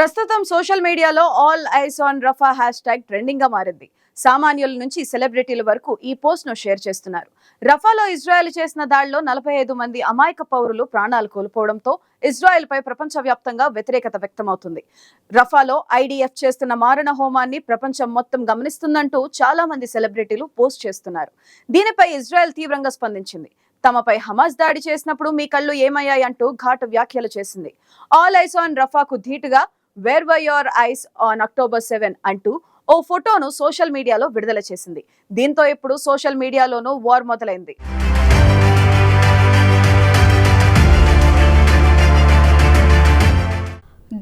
ప్రస్తుతం సోషల్ మీడియాలో all eyes on Rafah hashtag ట్రెండింగ్గా మారింది. సామాన్యుల నుంచి సెలబ్రిటీల వరకు ఈ పోస్ట్ను షేర్ చేస్తున్నారు. రఫాలో ఇజ్రాయెల్ చేసిన దాడిలో నలభై ఐదు మంది అమాయక పౌరులు ప్రాణాలు కోల్పోవడంతో ఇజ్రాయెల్ పై ప్రపంచవ్యాప్తంగా వ్యతిరేకత వ్యక్తమవుతుంది. రఫాలో ఐడిఎఫ్ చేస్తున్న మారణ హోమాన్ని ప్రపంచం మొత్తం గమనిస్తుందంటూ చాలా మంది సెలబ్రిటీలు పోస్ట్ చేస్తున్నారు. దీనిపై ఇజ్రాయెల్ తీవ్రంగా స్పందించింది. తమపై హమాస్ దాడి చేసినప్పుడు మీ కళ్ళు ఏమయ్యాయంటూ ఘాటు వ్యాఖ్యలు చేసింది. ఆల్ ఐస్ ఆన్ రఫాకు ధీటుగా where were your eyes on October seven అంటూ ఓ ఫోటోను సోషల్ మీడియాలో విడుదల చేసింది. దీంతో ఇప్పుడు సోషల్ మీడియాలోనూ వార్ మొదలైంది.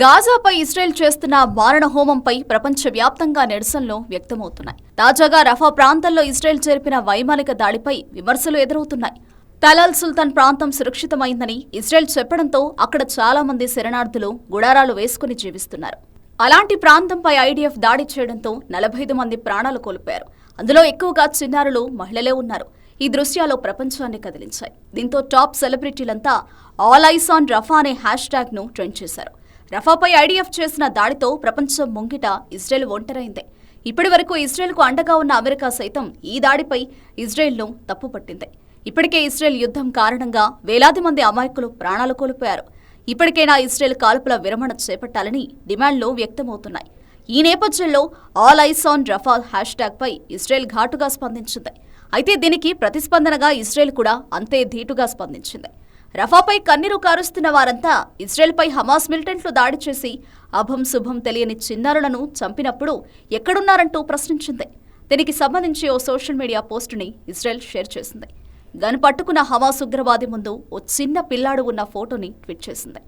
గాజాపై ఇజ్రాయెల్ చేస్తున్న మారణ హోమంపై ప్రపంచవ్యాప్తంగా నిరసనలు వ్యక్తమవుతున్నాయి. తాజాగా రఫా ప్రాంతంలో ఇజ్రాయెల్ జరిపిన వైమానిక దాడిపై విమర్శలు ఎదురవుతున్నాయి. తలాల్ సుల్తాన్ ప్రాంతం సురక్షితమైందని ఇజ్రాయెల్ చెప్పడంతో అక్కడ చాలా మంది శరణార్థులు గుడారాలు వేసుకుని జీవిస్తున్నారు. అలాంటి ప్రాంతంపై ఐడిఎఫ్ దాడి చేయడంతో నలభై ఐదు మంది ప్రాణాలు కోల్పోయారు. అందులో ఎక్కువగా చిన్నారులు మహిళలే ఉన్నారు. ఈ దృశ్యాలు ప్రపంచాన్ని కదిలించాయి. దీంతో టాప్ సెలబ్రిటీలంతా ఆల్ ఐస్ ఆన్ రఫా అనే హ్యాష్ ట్యాగ్ను ట్రెండ్ చేశారు. రఫాపై ఐడిఎఫ్ చేసిన దాడితో ప్రపంచం ముంగిట ఇజ్రాయెల్ ఒంటరైంది. ఇప్పటి వరకు ఇజ్రాయెల్కు అండగా ఉన్న అమెరికా సైతం ఈ దాడిపై ఇజ్రాయెల్ను తప్పుపట్టింది. ఇప్పటికే ఇస్రాయెల్ యుద్ధం కారణంగా వేలాది మంది అమాయకులు ప్రాణాలు కోల్పోయారు. ఇప్పటికైనా ఇస్రాయెల్ కాల్పుల విరమణ చేపట్టాలని డిమాండ్లు వ్యక్తమవుతున్నాయి. ఈ నేపథ్యంలో ఆల్ ఐస్ ఆన్ రఫా హ్యాష్ ట్యాగ్పై ఇస్రాయెల్ ఘాటుగా స్పందించింది. అయితే దీనికి ప్రతిస్పందనగా ఇస్రాయెల్ కూడా అంతే ధీటుగా స్పందించింది. రఫాపై కన్నీరు కారుస్తున్న వారంతా ఇజ్రాయెల్పై హమాస్ మిలిటెంట్లు దాడి చేసి అభం శుభం తెలియని చిన్నారులను చంపినప్పుడు ఎక్కడున్నారంటూ ప్రశ్నించింది. దీనికి సంబంధించి ఓ సోషల్ మీడియా పోస్టుని ఇజ్రాయెల్ షేర్ చేసింది. దాన్ని పట్టుకున్న హమాస్ ఉగ్రవాది ముందు ఓ చిన్న పిల్లాడు ఉన్న ఫోటోని ట్వీట్ చేసింది.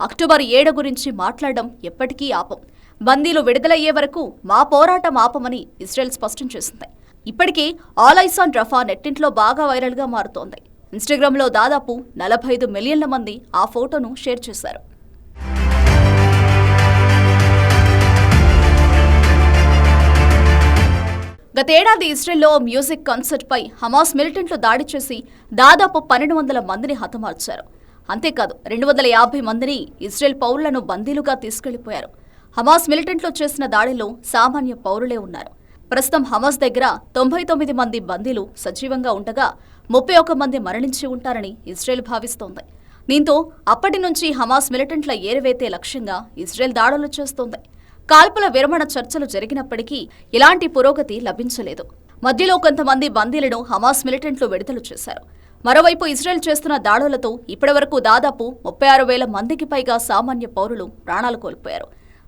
అక్టోబర్ ఏడు గురించి మాట్లాడడం ఎప్పటికీ ఆపం. బందీలు విడుదలయ్యే వరకు మా పోరాటం ఆపమని ఇజ్రాయెల్ స్పష్టం చేసింది. ఇప్పటికే ఆల్ రఫా నెట్టింట్లో బాగా వైరల్గా మారుతోంది. ఇన్స్టాగ్రామ్లో దాదాపు నలభై ఐదు మిలియన్ల మంది ఆ ఫోటోను షేర్ చేశారు. గతేడాది ఇజ్రాయెల్లో మ్యూజిక్ కాన్సర్ట్పై హమాస్ మిలిటెంట్లు దాడి చేసి దాదాపు పన్నెండు వందల మందిని హతమార్చారు. అంతేకాదు రెండు వందల యాభై మందిని ఇజ్రాయెల్ పౌరులను బందీలుగా తీసుకెళ్ళిపోయారు. హమాస్ మిలిటెంట్లు చేసిన దాడిలో సామాన్య పౌరులే ఉన్నారు. ప్రస్తుతం హమాస్ దగ్గర తొంభై తొమ్మిది మంది బందీలు సజీవంగా ఉండగా ముప్పై ఒక్క మంది మరణించి ఉంటారని ఇజ్రాయెల్ భావిస్తోంది. దీంతో అప్పటి నుంచి హమాస్ మిలిటెంట్ల ఏరివేతే లక్ష్యంగా ఇజ్రాయెల్ దాడులు చేస్తోంది. కాల్పుల విరమణ చర్చలు జరిగినప్పటికీ ఎలాంటి పురోగతి లభించలేదు. మధ్యలో కొంతమంది బందీలను హమాస్ మిలిటెంట్లు విడుదల చేశారు. మరోవైపు ఇజ్రాయెల్ చేస్తున్న దాడులతో ఇప్పటివరకు దాదాపు ముప్పై ఆరు వేల మందికి పైగా సామాన్య పౌరులు ప్రాణాలు కోల్పోయారు.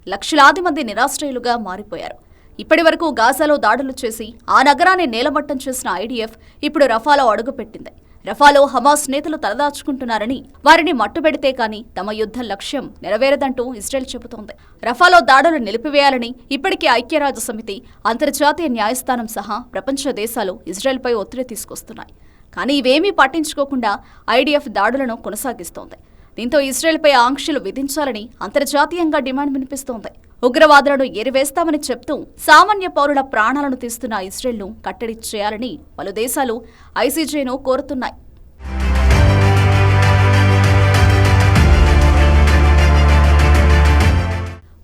లక్షలాది మంది నిరాశ్రయులుగా మారిపోయారు. ఇప్పటివరకు గాజాలో దాడులు చేసి ఆ నగరాన్ని నేలమట్టం చేసిన ఐడిఎఫ్ ఇప్పుడు రఫాలో అడుగుపెట్టింది. రఫాలో హమాస్ నేతలు తలదాచుకుంటున్నారని వారిని మట్టుబెడితే కాని తమ యుద్ధ లక్ష్యం నెరవేరదంటూ ఇజ్రాయెల్ చెబుతోంది. రఫాలో దాడులు నిలిపివేయాలని ఇప్పటికే ఐక్యరాజ్య సమితి అంతర్జాతీయ న్యాయస్థానం సహా ప్రపంచ దేశాలు ఇజ్రాయెల్పై ఒత్తిడి తీసుకొస్తున్నాయి. కానీ ఇవేమీ పట్టించుకోకుండా ఐడిఎఫ్ దాడులను కొనసాగిస్తోంది. దీంతో ఇజ్రాయెల్పై ఆంక్షలు విధించాలని అంతర్జాతీయంగా డిమాండ్ వినిపిస్తోంది. ఉగ్రవాదులను ఎరివేస్తామని చెప్తూ సామాన్య పౌరుల ప్రాణాలను తీస్తున్న ఇజ్రాయెల్ను కట్టడి చేయాలని పలు దేశాలు ఐసీజేను కోరుతున్నాయి.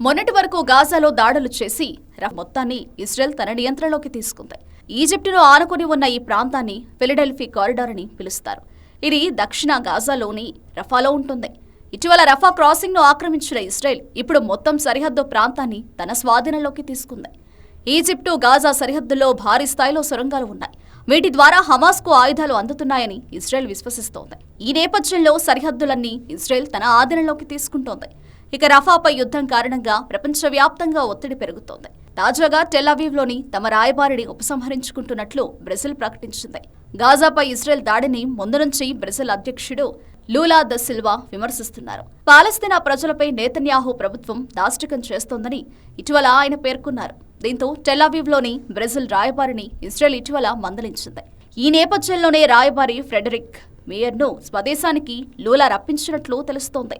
మొన్నటి వరకు గాజాలో దాడులు చేసి మొత్తాన్ని ఇజ్రాయెల్ తన నియంత్రణలోకి తీసుకుంది. ఈజిప్టులో ఆనుకుని ఉన్న ఈ ప్రాంతాన్ని ఫిలడెల్ఫీ కారిడార్ అని పిలుస్తారు. ఇది దక్షిణ గాజాలోని రఫాలో ఉంటుంది. ఇటీవల రఫా క్రాసింగ్ను ఆక్రమించిన ఇస్రాయెల్ ఇప్పుడు మొత్తం సరిహద్దు ప్రాంతాన్ని తన స్వాధీనంలోకి తీసుకుంది. ఈజిప్టు గాజా సరిహద్దుల్లో భారీ స్థాయిలో సొరంగాలు ఉన్నాయి. వీటి ద్వారా హమాస్కు ఆయుధాలు అందుతున్నాయని ఇస్రాయెల్ విశ్వసిస్తోంది. ఈ నేపథ్యంలో సరిహద్దులన్నీ ఇస్రాయెల్ తన ఆధీనంలోకి తీసుకుంటోంది. ఇక రఫాపై యుద్ధం కారణంగా ప్రపంచవ్యాప్తంగా ఒత్తిడి పెరుగుతోంది. తాజాగా టెల్అవీవ్లోని తమ రాయబారిని ఉపసంహరించుకుంటున్నట్లు బ్రెజిల్ ప్రకటించింది. గాజాపై ఇస్రాయెల్ దాడిని ముందు నుంచి బ్రెజిల్ అధ్యక్షుడు లూలా ద సిల్వా విమర్శిస్తున్నారు. పాలస్తీనా ప్రజలపై నేతన్యాహు ప్రభుత్వం దాష్టికం చేస్తోందని ఇటీవల ఆయన పేర్కొన్నారు. దీంతో టెల్అవీవ్లోని బ్రెజిల్ రాయబారిని ఇజ్రాయెల్ ఇటీవల మందలించింది. ఈ నేపథ్యంలోనే రాయబారి ఫ్రెడరిక్ మేయర్ను స్వదేశానికి లూలా రప్పించినట్లు తెలుస్తోంది.